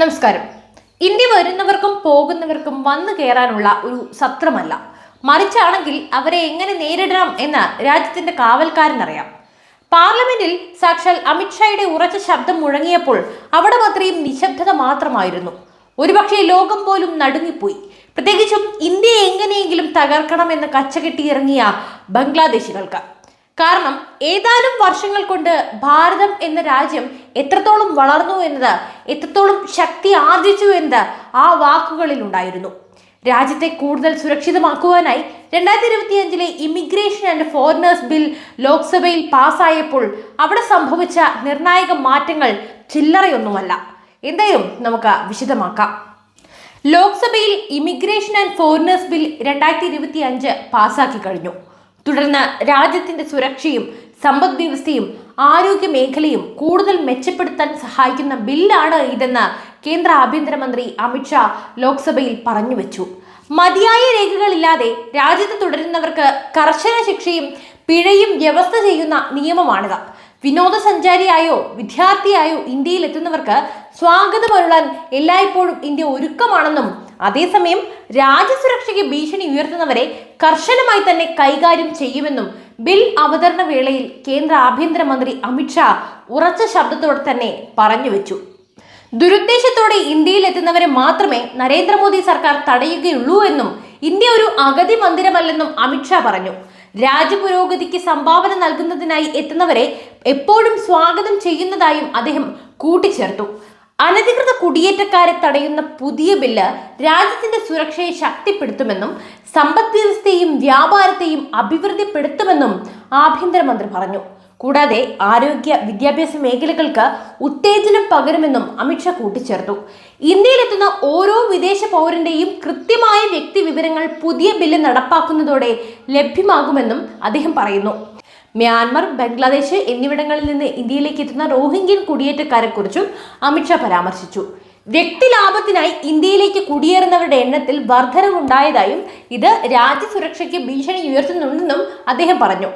നമസ്കാരം. ഇന്ത്യ വരുന്നവർക്കും പോകുന്നവർക്കും വന്നു കയറാനുള്ള ഒരു സത്രമല്ല. മറിച്ചാണെങ്കിൽ അവരെ എങ്ങനെ നേരിടണം എന്ന് രാജ്യത്തിന്റെ കാവൽക്കാരനറിയാം പാർലമെന്റിൽ സാക്ഷാൽ അമിത്ഷായുടെ ഉറച്ച ശബ്ദം മുഴങ്ങിയപ്പോൾ അവിടെ അത്രയും നിശബ്ദത മാത്രമായിരുന്നു. ഒരുപക്ഷെ ലോകം പോലും നടുങ്ങിപ്പോയി. പ്രത്യേകിച്ചും ഇന്ത്യയെ എങ്ങനെയെങ്കിലും തകർക്കണമെന്ന് കച്ചകെട്ടിയിറങ്ങിയ ബംഗ്ലാദേശികൾക്ക്. കാരണം ഏതാനും വർഷങ്ങൾ കൊണ്ട് ഭാരതം എന്ന രാജ്യം എത്രത്തോളം വളർന്നു എന്നത് എത്രത്തോളം ശക്തി ആർജിച്ചു എന്നത് ആ വാക്കുകളിൽ ഉണ്ടായിരുന്നു. രാജ്യത്തെ കൂടുതൽ സുരക്ഷിതമാക്കുവാനായി രണ്ടായിരത്തി ഇരുപത്തി അഞ്ചിലെ ഇമിഗ്രേഷൻ ആൻഡ് ഫോറിനേഴ്സ് ബിൽ ലോക്സഭയിൽ പാസ്സായപ്പോൾ അവിടെ സംഭവിച്ച നിർണായക മാറ്റങ്ങൾ ചില്ലറയൊന്നുമല്ല. എന്തായാലും നമുക്ക് വിശദമാക്കാം. ലോക്സഭയിൽ ഇമിഗ്രേഷൻ ആൻഡ് ഫോറിനേഴ്സ് ബിൽ രണ്ടായിരത്തി ഇരുപത്തി അഞ്ച് പാസ്സാക്കി കഴിഞ്ഞു. തുടർന്ന് രാജ്യത്തിന്റെ സുരക്ഷയും സമ്പദ് വ്യവസ്ഥയും ആരോഗ്യ മേഖലയും കൂടുതൽ മെച്ചപ്പെടുത്താൻ സഹായിക്കുന്ന ബില്ലാണ് ഇതെന്ന് കേന്ദ്ര ആഭ്യന്തരമന്ത്രി അമിത്ഷാ ലോക്സഭയിൽ പറഞ്ഞു വെച്ചു. മതിയായ രേഖകളില്ലാതെ രാജ്യത്ത് തുടരുന്നവർക്ക് കർശന ശിക്ഷയും പിഴയും വ്യവസ്ഥ ചെയ്യുന്ന നിയമമാണിത്. വിനോദസഞ്ചാരിയായോ വിദ്യാർത്ഥിയായോ ഇന്ത്യയിൽ എത്തുന്നവർക്ക് സ്വാഗതം സ്വാഗതമരുളാൻ എല്ലായ്പ്പോഴും ഇന്ത്യ ഒരുക്കമാണെന്നും അതേസമയം രാജ്യസുരക്ഷയ്ക്ക് ഭീഷണി ഉയർത്തുന്നവരെ കർശനമായി തന്നെ കൈകാര്യം ചെയ്യുമെന്നും ബിൽ അവതരണ വേളയിൽ കേന്ദ്ര ആഭ്യന്തരമന്ത്രി അമിത്ഷാ ഉറച്ച ശബ്ദത്തോടെ തന്നെ പറഞ്ഞു വെച്ചു. ദുരുദ്ദേശത്തോടെ ഇന്ത്യയിൽ എത്തുന്നവരെ മാത്രമേ നരേന്ദ്രമോദി സർക്കാർ തടയുകയുള്ളൂ എന്നും ഇന്ത്യ ഒരു അഗതി മന്ദിരമല്ലെന്നും അമിത്ഷാ പറഞ്ഞു. രാജ്യപുരോഗതിക്ക് സംഭാവന നൽകുന്നതിനായി എത്തുന്നവരെ എപ്പോഴും സ്വാഗതം ചെയ്യുന്നതായും അദ്ദേഹം കൂട്ടിച്ചേർത്തു. അനധികൃത കുടിയേറ്റക്കാരെ തടയുന്ന പുതിയ ബില്ല് രാജ്യത്തിന്റെ സുരക്ഷയെ ശക്തിപ്പെടുത്തുമെന്നും സമ്പദ് വ്യവസ്ഥയെയും വ്യാപാരത്തെയും അഭിവൃദ്ധിപ്പെടുത്തുമെന്നും ആഭ്യന്തരമന്ത്രി പറഞ്ഞു. കൂടാതെ ആരോഗ്യ വിദ്യാഭ്യാസ മേഖലകൾക്ക് ഉത്തേജനം പകരുമെന്നും അമിത്ഷാ കൂട്ടിച്ചേർത്തു. ഇന്ത്യയിലെത്തുന്ന ഓരോ വിദേശ പൗരന്റെയും കൃത്യമായ വ്യക്തി വിവരങ്ങൾ പുതിയ ബില്ല് നടപ്പാക്കുന്നതോടെ ലഭ്യമാകുമെന്നും അദ്ദേഹം പറയുന്നു. മ്യാൻമർ ബംഗ്ലാദേശ് എന്നിവിടങ്ങളിൽ നിന്ന് ഇന്ത്യയിലേക്ക് എത്തുന്ന റോഹിംഗ്യൻ കുടിയേറ്റക്കാരെക്കുറിച്ചും അമിത്ഷാ പരാമർശിച്ചു. വ്യക്തി ലാഭത്തിനായി ഇന്ത്യയിലേക്ക് കുടിയേറുന്നവരുടെ എണ്ണത്തിൽ വർധനവുണ്ടായതായും ഇത് രാജ്യസുരക്ഷയ്ക്ക് ഭീഷണി ഉയർത്തുന്നുണ്ടെന്നും അദ്ദേഹം പറഞ്ഞു.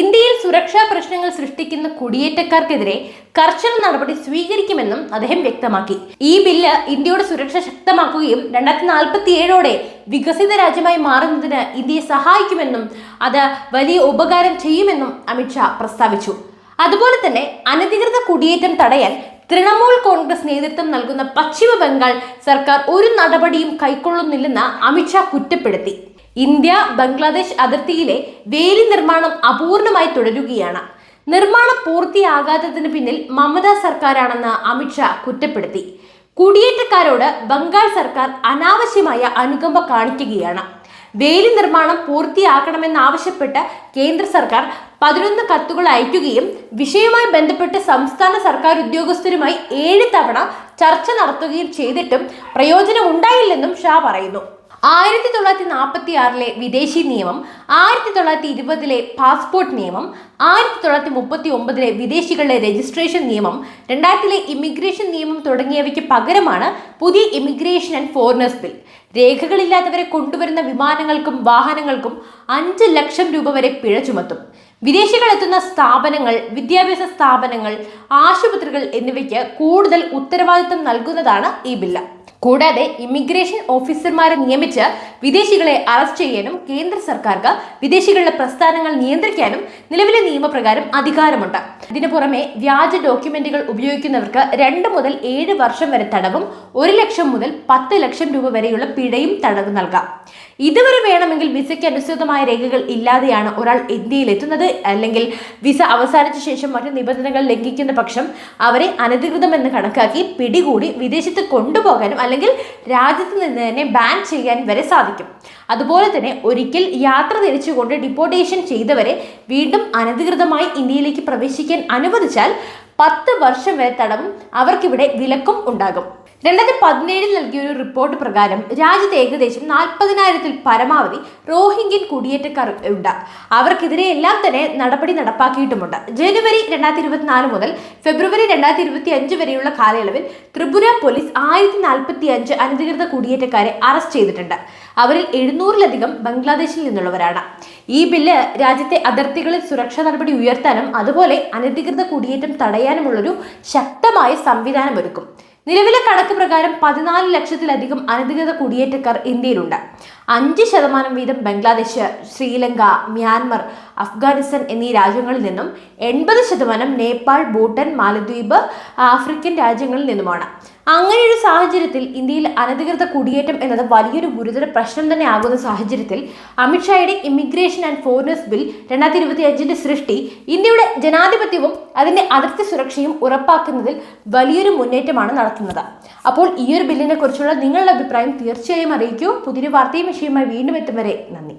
ഇന്ത്യയിൽ സുരക്ഷാ പ്രശ്നങ്ങൾ സൃഷ്ടിക്കുന്ന കുടിയേറ്റക്കാർക്കെതിരെ കർശന നടപടി സ്വീകരിക്കുമെന്നും അദ്ദേഹം വ്യക്തമാക്കി. ഈ ബില്ല് ഇന്ത്യയുടെ സുരക്ഷ ശക്തമാക്കുകയും രണ്ടായിരത്തി നാൽപ്പത്തി ഏഴോടെ വികസിത രാജ്യമായി മാറുന്നതിന് ഇന്ത്യയെ സഹായിക്കുമെന്നും അത് വലിയ ഉപകാരം ചെയ്യുമെന്നും അമിത്ഷാ പ്രസ്താവിച്ചു. അതുപോലെ തന്നെ അനധികൃത കുടിയേറ്റം തടയാൻ തൃണമൂൽ കോൺഗ്രസ് നേതൃത്വം നൽകുന്ന പശ്ചിമ ബംഗാൾ സർക്കാർ ഒരു നടപടിയും കൈക്കൊള്ളുന്നില്ലെന്ന് അമിത്ഷാ കുറ്റപ്പെടുത്തി. ഇന്ത്യ ബംഗ്ലാദേശ് അതിർത്തിയിലെ വേലി നിർമ്മാണം അപൂർണമായി തുടരുകയാണ്. നിർമ്മാണം പൂർത്തിയാകാത്തതിന് പിന്നിൽ മമതാ സർക്കാരാണെന്ന് അമിത്ഷാ കുറ്റപ്പെടുത്തി. കുടിയേറ്റക്കാരോട് ബംഗാൾ സർക്കാർ അനാവശ്യമായ അനുകമ്പ കാണിക്കുകയാണ്. വേലി നിർമ്മാണം പൂർത്തിയാക്കണമെന്നാവശ്യപ്പെട്ട് കേന്ദ്ര സർക്കാർ പതിനൊന്ന് കത്തുകൾ അയക്കുകയും വിഷയവുമായി ബന്ധപ്പെട്ട് സംസ്ഥാന സർക്കാർ ഉദ്യോഗസ്ഥരുമായി ഏഴ് തവണ ചർച്ച നടത്തുകയും ചെയ്തിട്ടും പ്രയോജനം ഉണ്ടായില്ലെന്നും ഷാ പറയുന്നു. ആയിരത്തി തൊള്ളായിരത്തി നാൽപ്പത്തി ആറിലെ വിദേശി നിയമം ആയിരത്തി തൊള്ളായിരത്തി ഇരുപതിലെ പാസ്പോർട്ട് നിയമം ആയിരത്തി തൊള്ളായിരത്തി മുപ്പത്തി ഒമ്പതിലെ വിദേശികളുടെ രജിസ്ട്രേഷൻ നിയമം രണ്ടായിരത്തിലെ ഇമിഗ്രേഷൻ നിയമം തുടങ്ങിയവയ്ക്ക് പകരമാണ് പുതിയ ഇമിഗ്രേഷൻ ആൻഡ് ഫോറിനേഴ്സ് ബിൽ. രേഖകളില്ലാത്തവരെ കൊണ്ടുവരുന്ന വിമാനങ്ങൾക്കും വാഹനങ്ങൾക്കും അഞ്ച് ലക്ഷം രൂപ വരെ പിഴ ചുമത്തും. വിദേശികളെത്തുന്ന സ്ഥാപനങ്ങൾ വിദ്യാഭ്യാസ സ്ഥാപനങ്ങൾ ആശുപത്രികൾ എന്നിവയ്ക്ക് കൂടുതൽ ഉത്തരവാദിത്തം നൽകുന്നതാണ് ഈ ബില്ല്. കൂടാതെ ഇമിഗ്രേഷൻ ഓഫീസർമാരെ നിയമിച്ച് വിദേശികളെ അറസ്റ്റ് ചെയ്യാനും കേന്ദ്ര സർക്കാർക്ക് വിദേശികളുടെ പ്രസ്ഥാനങ്ങൾ നിയന്ത്രിക്കാനും നിലവിലെ നിയമപ്രകാരം അധികാരമുണ്ട്. ഇതിനു പുറമെ വ്യാജ ഡോക്യുമെന്റുകൾ ഉപയോഗിക്കുന്നവർക്ക് രണ്ട് മുതൽ ഏഴ് വർഷം വരെ തടവും ഒരു ലക്ഷം മുതൽ പത്ത് ലക്ഷം രൂപ വരെയുള്ള പിഴയും തടവ് നൽകാം. ഇതുവരെ വേണമെങ്കിൽ വിസയ്ക്ക് അനുസൃതമായ രേഖകൾ ഇല്ലാതെയാണ് ഒരാൾ ഇന്ത്യയിൽ എത്തുന്നത് അല്ലെങ്കിൽ വിസ അവസാനിച്ച ശേഷം മറ്റു നിബന്ധനകൾ ലംഘിക്കുന്ന പക്ഷം അവരെ അനധികൃതമെന്ന് കണക്കാക്കി പിടികൂടി വിദേശത്ത് കൊണ്ടുപോകാനും അല്ലെങ്കിൽ രാജ്യത്ത് നിന്ന് തന്നെ ബാൻ ചെയ്യാൻ വരെ സാധിക്കും. അതുപോലെ തന്നെ ഒരിക്കൽ യാത്ര തിരിച്ചുകൊണ്ട് ഡിപ്പോർട്ടേഷൻ ചെയ്തവരെ വീണ്ടും അനധികൃതമായി ഇന്ത്യയിലേക്ക് പ്രവേശിക്കാൻ അനുവദിച്ചാൽ പത്ത് വർഷം വരെ തടവും അവർക്കിവിടെ വിലക്കും ഉണ്ടാകും. രണ്ടായിരത്തി പതിനേഴിൽ നൽകിയ ഒരു റിപ്പോർട്ട് പ്രകാരം രാജ്യത്ത് ഏകദേശം നാൽപ്പതിനായിരത്തിൽ പരമാവധി റോഹിംഗ്യൻ കുടിയേറ്റക്കാർ ഉണ്ട്. അവർക്കെതിരെ എല്ലാം തന്നെ നടപടി നടപ്പാക്കിയിട്ടുമുണ്ട്. ജനുവരി രണ്ടായിരത്തി ഇരുപത്തിനാല് മുതൽ ഫെബ്രുവരി രണ്ടായിരത്തി ഇരുപത്തി അഞ്ച് വരെയുള്ള കാലയളവിൽ ത്രിപുര പോലീസ് ആയിരത്തി നാൽപ്പത്തി അഞ്ച് അനധികൃത കുടിയേറ്റക്കാരെ അറസ്റ്റ് ചെയ്തിട്ടുണ്ട്. അവരിൽ എഴുന്നൂറിലധികം ബംഗ്ലാദേശിൽ നിന്നുള്ളവരാണ്. ഈ ബില്ല് രാജ്യത്തെ അതിർത്തികളിൽ സുരക്ഷാ നടപടി ഉയർത്താനും അതുപോലെ അനധികൃത കുടിയേറ്റം തടയാനുമുള്ളൊരു ശക്തമായ സംവിധാനം ഒരുക്കും നിലവിലെ കണക്ക് പ്രകാരം പതിനാല് ലക്ഷത്തിലധികം അനധികൃത കുടിയേറ്റക്കാർ ഇന്ത്യയിലുണ്ട്. അഞ്ച് ശതമാനം വീതം ബംഗ്ലാദേശ് ശ്രീലങ്ക മ്യാൻമർ അഫ്ഗാനിസ്ഥാൻ എന്നീ രാജ്യങ്ങളിൽ നിന്നും എൺപത് ശതമാനം നേപ്പാൾ ഭൂട്ടാൻ മാലദ്വീപ് ആഫ്രിക്കൻ രാജ്യങ്ങളിൽ നിന്നുമാണ്. അങ്ങനെ ഒരു സാഹചര്യത്തിൽ ഇന്ത്യയിൽ അനധികൃത കുടിയേറ്റം എന്നത് വലിയൊരു ഗുരുതര പ്രശ്നം തന്നെ ആകുന്ന സാഹചര്യത്തിൽ അമിത്ഷായുടെ ഇമിഗ്രേഷൻ ആൻഡ് ഫോറിനേഴ്സ് ബിൽ രണ്ടായിരത്തി ഇരുപത്തി സൃഷ്ടി ഇന്ത്യയുടെ ജനാധിപത്യവും അതിന്റെ അതിർത്തി സുരക്ഷയും ഉറപ്പാക്കുന്നതിൽ വലിയൊരു മുന്നേറ്റമാണ് നടത്തുന്നത്. അപ്പോൾ ഈ ഒരു ബില്ലിനെ കുറിച്ചുള്ള നിങ്ങളുടെ അഭിപ്രായം തീർച്ചയായും അറിയിക്കൂ. പുതിയൊരു വാർത്തയും വിഷയമായി വീണ്ടും എത്തും വരെ നന്ദി